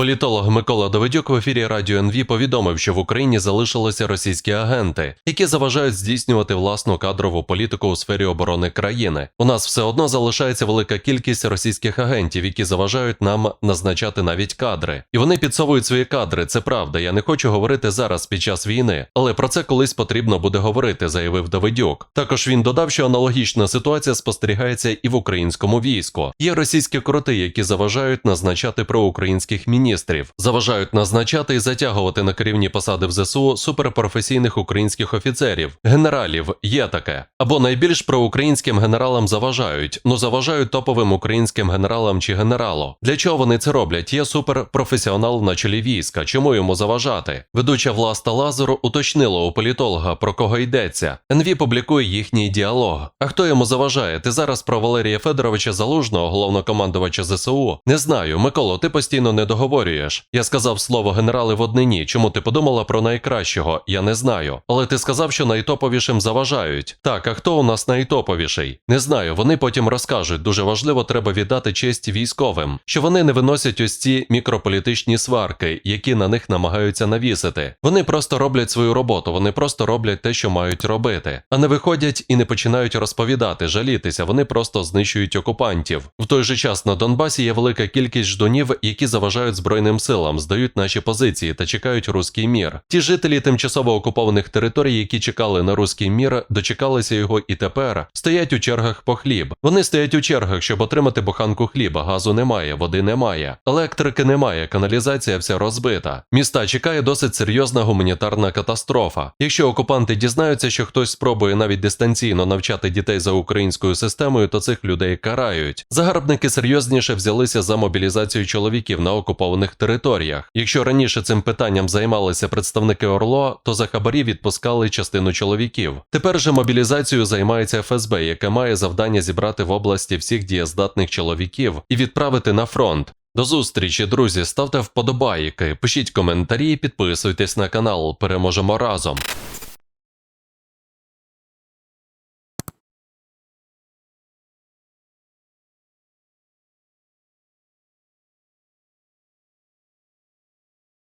Політолог Микола Давидюк в ефірі Радіо НВ повідомив, що в Україні залишилися російські агенти, які заважають здійснювати власну кадрову політику у сфері оборони країни. У нас все одно залишається велика кількість російських агентів, які заважають нам назначати навіть кадри. І вони підсовують свої кадри. Це правда. Я не хочу говорити зараз під час війни, але про це колись потрібно буде говорити, заявив Давидюк. Також він додав, що аналогічна ситуація спостерігається і в українському війську. Є російські кроти, які заважають назначати проукраїнських міністрів, заважають назначати і затягувати на керівні посади в ЗСУ суперпрофесійних українських офіцерів, генералів. Є таке. Або найбільш проукраїнським генералам заважають, ну заважають топовим українським генералам чи генералу. Для чого вони це роблять? Є суперпрофесіонал на чолі війська. Чому йому заважати? Ведуча Власта Лазару уточнила у політолога про кого йдеться. НВ публікує їхній діалог. А хто йому заважає? Ти зараз про Валерія Федоровича Залужного, головнокомандувача ЗСУ? Не знаю. Миколо, ти постійно не договорюєш. Я сказав слово генерали в однині. Чому ти подумала про найкращого? Я не знаю. Але ти сказав, що найтоповішим заважають. Так, а хто у нас найтоповіший? Не знаю. Вони потім розкажуть. Дуже важливо, треба віддати честь військовим, що вони не виносять ось ці мікрополітичні сварки, які на них намагаються навісити. Вони просто роблять свою роботу, вони просто роблять те, що мають робити, а не виходять і не починають розповідати, жалітися. Вони просто знищують окупантів. В той же час на Донбасі є велика кількість ждунів, які заважають збройним силам, здають наші позиції та чекають руський мір. Ті жителі тимчасово окупованих територій, які чекали на руський мір, дочекалися його і тепер стоять у чергах по хліб. Вони стоять у чергах, щоб отримати буханку хліба. Газу немає, води немає, електрики немає, каналізація вся розбита. Міста чекає досить серйозна гуманітарна катастрофа. Якщо окупанти дізнаються, що хтось спробує навіть дистанційно навчати дітей за українською системою, то цих людей карають. Загарбники серйозніше взялися за мобілізацію чоловіків на окупованих територіях. Якщо раніше цим питанням займалися представники ОРЛО, то за хабарі відпускали частину чоловіків. Тепер же мобілізацією займається ФСБ, яке має завдання зібрати в області всіх дієздатних чоловіків і відправити на фронт. До зустрічі, друзі, ставте вподобайки, пишіть коментарі, підписуйтесь на канал. Переможемо разом.